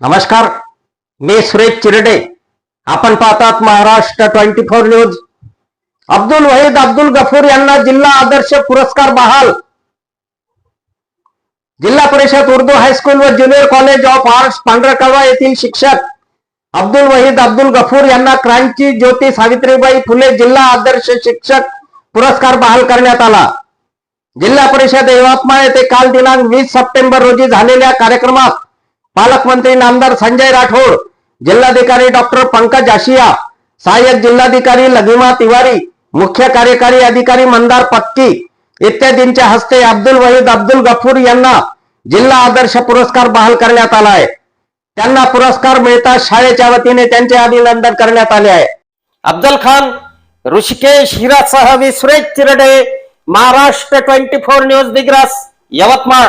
नमस्कार मी सुरेश चिरडे. आपण पाहतात Maharashtra twenty four news. Abdul Waheed Abdul Gafoor यांना जिल्हा आदर्श पुरस्कार बहाल. जिल्हा परिषद उर्दू हायस्कूल व junior college of arts Pandharkawada येथील शिक्षक अब्दुल वहीद अब्दुल गफूर यांना क्रांती ज्योती सावित्रीबाई फुले जिल्हा आदर्श शिक्षक पुरस्कार बहाल करण्यात आला. जिल्हा परिषद यवतमाळ येथे काल दिनांक वीस सप्टेंबर रोजी झालेल्या कार्यक्रमात पालकमंत्री नामदार संजय राठोड जिल्हाधिकारी डॉक्टर पंकज आशिया सहाय्यक जिल्हाधिकारी लघिमा तिवारी मुख्य कार्यकारी अधिकारी मंदार पक्की इत्यादींच्या हस्ते अब्दुल वहीद अब्दुल गफूर यांना जिल्हा आदर्श पुरस्कार बहाल करण्यात आला आहे. त्यांना पुरस्कार मिळताच शाळेच्या वतीने त्यांचे अभिनंदन करण्यात आले आहे. अफजल खान ऋषिकेश हिरासह मी Suresh Chirade Maharashtra twenty four news Digras Yavatmal.